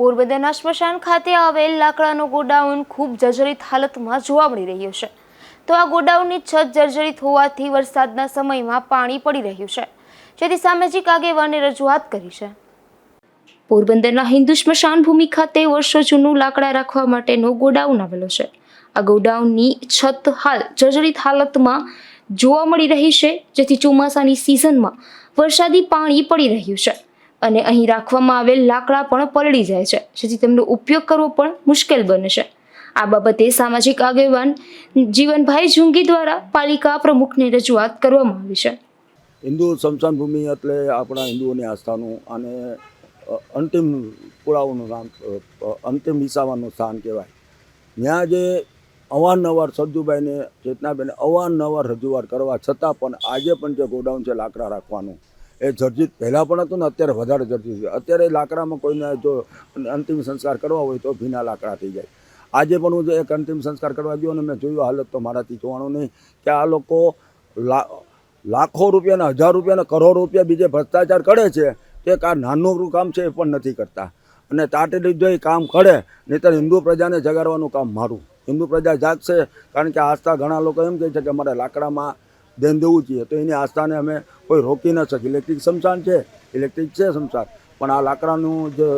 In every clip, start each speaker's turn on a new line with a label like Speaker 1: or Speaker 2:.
Speaker 1: પોરબંદરના સ્મશાન ખાતે આવેલ લાકડાનો ગોડાઉન ખૂબ જર્જરિત હાલતમાં જોવા મળી રહ્યો છે. તો આ ગોડાઉનની છત જર્જરિત હોવાથી વરસાદના સમયમાં પાણી પડી રહ્યું છે. જેથી સામાજિક આગેવાને રજૂઆત કરી છે. પોરબંદરના હિન્દુ સ્મશાન ભૂમિ ખાતે વર્ષો જૂનું લાકડા રાખવા માટેનો ગોડાઉન આવેલો છે. આ ગોડાઉનની છત હાલ જર્જરિત હાલતમાં જોવા મળી રહી છે. જેથી ચોમાસાની સિઝનમાં વરસાદી પાણી પડી રહ્યું છે. અને અહીં રાખવામાં આવેલ લાકડા પણ પલળી જાય છે. જેથી તેમનો ઉપયોગ કરવો પણ મુશ્કેલ બને છે. આ બાબતે સામાજિક આગેવાન જીવનભાઈ જુંગી દ્વારા પાલિકા પ્રમુખને રજૂઆત કરવામાં આવી છે.
Speaker 2: હિન્દુ સ્મશાન ભૂમિ એટલે આપણા હિન્દુઓની આસ્થાનું અને અંતિમ પુરાવાનું નામ અંતિમ વિસાવાનું સ્થાન કહેવાય. ત્યાં જે અવારનવાર સજ્જુભાઈને ચેતનાબેને અવારનવાર રજૂઆત કરવા છતાં પણ આજે પણ જે ગોડાઉન છે લાકડા રાખવાનું એ જર્જિત પહેલાં પણ હતું ને, અત્યારે વધારે જર્જિત છે. અત્યારે લાકડામાં કોઈને જો અંતિમ સંસ્કાર કરવા હોય તો ભીના લાકડા થઈ જાય. આજે પણ હું એક અંતિમ સંસ્કાર કરવા ગયો અને મેં જોયું હાલત તો મારાથી જોવાનું નહીં કે આ લોકો લા, લાખો રૂપિયાના હજાર રૂપિયાના કરોડ રૂપિયા બીજે ભ્રષ્ટાચાર કરે છે. તે કા નાનું કામ છે એ પણ નથી કરતા. અને તાટેલી જો એ કામ કરે નહીંતર હિન્દુ પ્રજાને જગાડવાનું કામ મારું. હિન્દુ પ્રજા જાગશે, કારણ કે આસ્થા ઘણા લોકો એમ કહે છે કે અમારે લાકડામાં દેન દેવું જોઈએ. તો એની આસ્થાને અમે કોઈ રોકી ન શકે. ઇલેક્ટ્રિક સમસાન છે ઇલેક્ટ્રિક છે સમસાન પણ આ લાકડાનું જે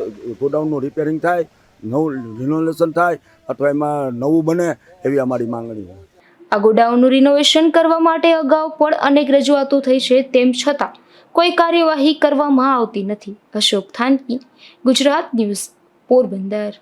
Speaker 2: ગોડાઉનનું રિપેરિંગ થાય, નવું રિનોવેશન થાય, અથવા એમાં નવું બને એવી અમારી માંગણી છે.
Speaker 1: આ ગોડાઉનનું રિનોવેશન કરવા માટે અગાઉ પણ અનેક રજૂઆતો થઈ છે, તેમ છતાં કોઈ કાર્યવાહી કરવામાં આવતી નથી. અશોક થાનકી, ગુજરાત ન્યૂઝ, પોરબંદર.